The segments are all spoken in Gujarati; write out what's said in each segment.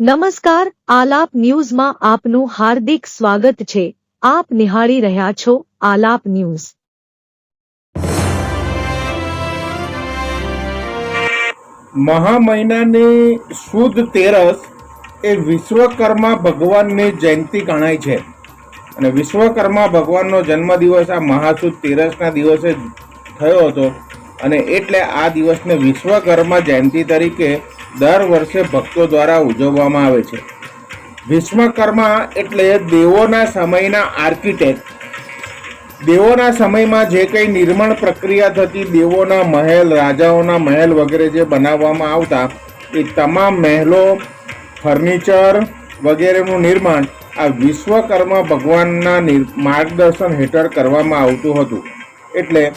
નમસ્કાર, આલાપ ન્યૂઝમાં આપનું હાર્દિક સ્વાગત છે. આપ નિહાળી રહ્યા છો આલાપ ન્યૂઝ. મહા મહિનાની શુદ્ધ તેરસ એ વિશ્વકર્મા ભગવાનની જયંતિ ગણાય છે. અને વિશ્વકર્મા ભગવાનનો જન્મદિવસ આ મહાસુદ તેરસના દિવસે થયો હતો. અને એટલે આ દિવસને વિશ્વકર્મા જયંતિ તરીકે દર વર્ષે ભક્તો દ્વારા ઉજવવામાં આવે છે. વિશ્વકર્મા એટલે દેવોના સમયના આર્કિટેક્ટ. દેવોના સમયમાં જે કંઈ નિર્માણ પ્રક્રિયા થતી, દેવોના મહેલ, રાજાઓના મહેલ વગેરે જે બનાવવામાં આવતા, એ તમામ મહેલો, ફર્નિચર વગેરેનું નિર્માણ આ વિશ્વકર્મા ભગવાનના માર્ગદર્શન હેઠળ કરવામાં આવતું હતું. એટલે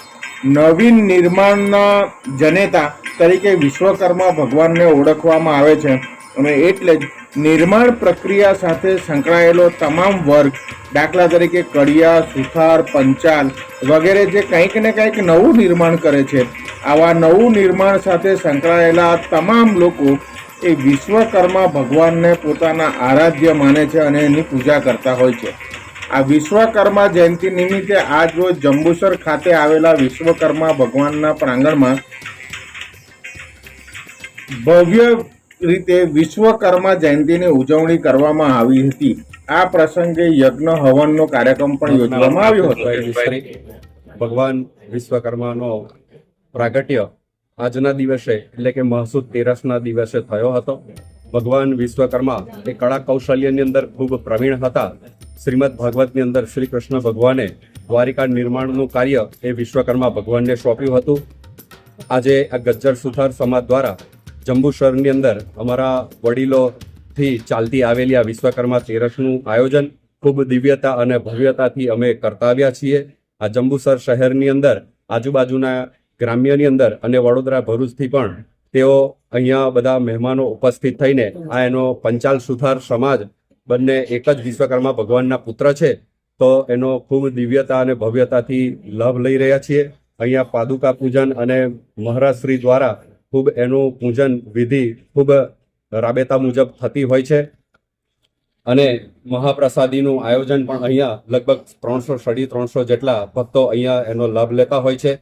નવીન નિર્માણના જનેતા તરીકે વિશ્વકર્મા ભગવાનને ઓળખવામાં આવે છે અને એટલે જ નિર્માણ પ્રક્રિયા સાથે સંકળાયેલો તમામ વર્ગ, દાખલા તરીકે કડિયા, સુથાર, પંચાલ વગેરે જે કંઈક ને કંઈક નવું નિર્માણ કરે છે, આવા નવું નિર્માણ સાથે સંકળાયેલા તમામ લોકો એ વિશ્વકર્મા ભગવાનને પોતાના આરાધ્ય માને છે અને એની પૂજા કરતા હોય છે. આ વિશ્વકર્મા જયંતિ નિમિત્તે આજ રોજ જંબુસર ખાતે આવેલા વિશ્વકર્મા ભગવાનના પ્રાંગણમાં ભવ્ય રીતે વિશ્વકર્મા જયંતિની ઉજવણી કરવામાં આવી હતી. આ પ્રસંગે યજ્ઞ હવનનો કાર્યક્રમ પણ યોજવામાં આવ્યો હતો. ભગવાન વિશ્વકર્માનો પ્રાગટ્ય આજના દિવસે, એટલે કે મહસૂદ તેરસના દિવસે થયો હતો. ભગવાન વિશ્વકર્મા એ કળા કૌશલ્યની અંદર ખૂબ પ્રવીણ હતા. શ્રીમદ ભાગવતની અંદર શ્રી કૃષ્ણ ભગવાને દ્વારિકા નિર્માણનું કાર્ય એ વિશ્વકર્મા ભગવાનને સોંપ્યું હતું. આજે આ ગજ્જર સુથાર સમાજ દ્વારા જંબુસરની અંદર અમારા વડીલોથી ચાલતી આવેલી આ વિશ્વકર્મા તેરસનું આયોજન ખૂબ દિવ્યતા અને ભવ્યતાથી અમે કરતા આવ્યા છીએ. આ જંબુસર શહેરની અંદર, આજુબાજુના ગ્રામ્યની અંદર અને વડોદરા ભરૂચથી પણ તેઓ અહીંયા બધા મહેમાનો ઉપસ્થિત થઈને આ એનો પંચાલ સુથાર સમાજ બંને એક જ વિશ્વકર્મા ભગવાનના પુત્ર છે, તો એનો ખૂબ દિવ્યતા અને ભવ્યતાથી લાભ લઈ રહ્યા છીએ. અહીંયા પાદુકા પૂજન અને મહારાજશ્રી દ્વારા ખૂબ એનું પૂજન વિધિ ખૂબ રાબેતા મુજબ થતી હોય છે. અને મહાપ્રસાદીનું આયોજન પણ અહીંયા લગભગ ત્રણસો સાડી ત્રણસો જેટલા ભક્તો અહીંયા એનો લાભ લેતા હોય છે.